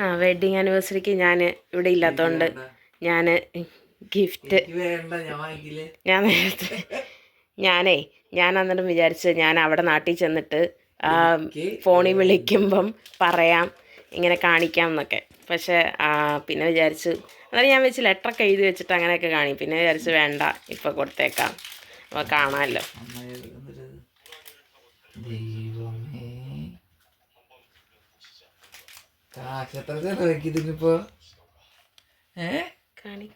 ആ വെഡിങ് ആനിവേഴ്സറിക്ക് ഞാൻ ഇവിടെ ഇല്ലാത്തതുകൊണ്ട് ഞാൻ ഗിഫ്റ്റ് ഞാൻ നേരത്തെ ഞാനേ ഞാൻ അന്നേരം വിചാരിച്ചു ഞാൻ അവിടെ നാട്ടിൽ ചെന്നിട്ട് ഫോണിൽ വിളിക്കുമ്പം പറയാം ഇങ്ങനെ കാണിക്കാം എന്നൊക്കെ പക്ഷേ പിന്നെ വിചാരിച്ചു അന്നേരം ഞാൻ വെച്ച് ലെറ്ററൊക്കെ എഴുതി വെച്ചിട്ട് അങ്ങനെയൊക്കെ കാണി. പിന്നെ വിചാരിച്ചു വേണ്ട ഇപ്പം കൊടുത്തേക്കാം. അപ്പോൾ കാണാമല്ലോ. നന്നായി കാശ് എത്ര ചെലവാക്കി ഇതിനിപ്പോ ഏ? കാണി.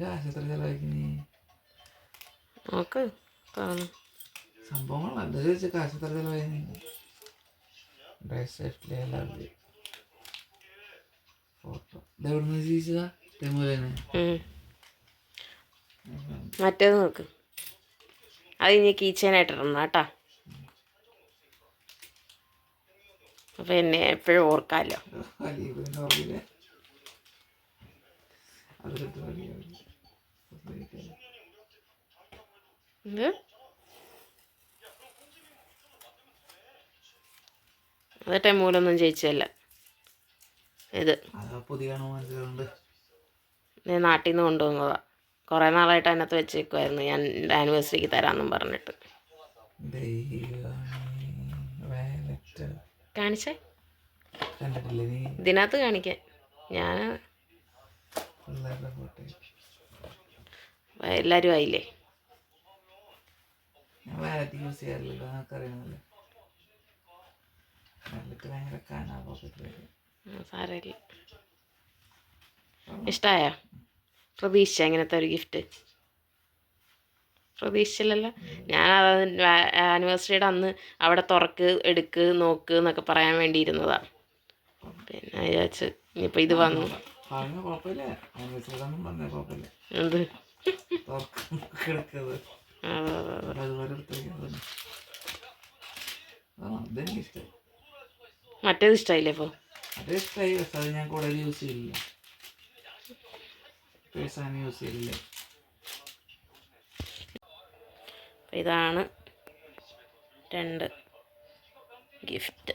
കാശ് എത്ര ചെലവാക്കി നീ നോക്ക് തുറന്നു സംഭവങ്ങൾ എന്താ ചോദിച്ചാൽ കാശ് എത്ര ചെലവായി നീ. ഡ്രസ് സേഫ്റ്റി എല്ലാവരും ഫോട്ടോ ഇതെവിടുന്ന് ചോദിച്ചതാ? തെമുലനെ. മറ്റേത് നോക്ക്. അത് ഇനി കീച്ചേനായിട്ട് ഇടണം കേട്ടോ. അപ്പം എന്നെ എപ്പോഴും ഓർക്കാമല്ലോ വലിയ മൂലൊന്നും ചേച്ചിയല്ല ഇത്. ഞാൻ നാട്ടിൽ നിന്ന് കൊണ്ടുവന്നതാ. കുറേ നാളായിട്ട് അതിനകത്ത് വെച്ചേക്കുമായിരുന്നു ഞാൻ ആനിവേഴ്സറിക്ക് തരാമെന്നും പറഞ്ഞിട്ട്. കാണിച്ചേ? ഇതിനകത്ത് കാണിക്കാൻ. ഞാൻ എല്ലാരും എല്ലാവരും ആയില്ലേ സാരമില്ല. ഇഷ്ടമായോ പ്രതീക്ഷിച്ച ഇങ്ങനത്തെ ഒരു ഗിഫ്റ്റ് പ്രതീക്ഷിച്ചില്ലല്ലോ. ഞാൻ അത് ആനിവേഴ്സറിയുടെ അന്ന് അവിടെ തുറക്ക് എടുക്ക് നോക്ക് എന്നൊക്കെ പറയാൻ വേണ്ടി പിന്നെ വിചാരിച്ച് ഇനിയിപ്പോൾ ഇത് വന്നു. എന്ത്? മറ്റേത് ഇഷ്ടമായില്ലേ ഇപ്പോൾ ഞാൻ കൂടുതൽ യൂസ് ചെയ്യില്ല പേഴ്സാണ് യൂസ് ചെയ്യില്ല ഇതാണ് രണ്ട് ഗിഫ്റ്റ്.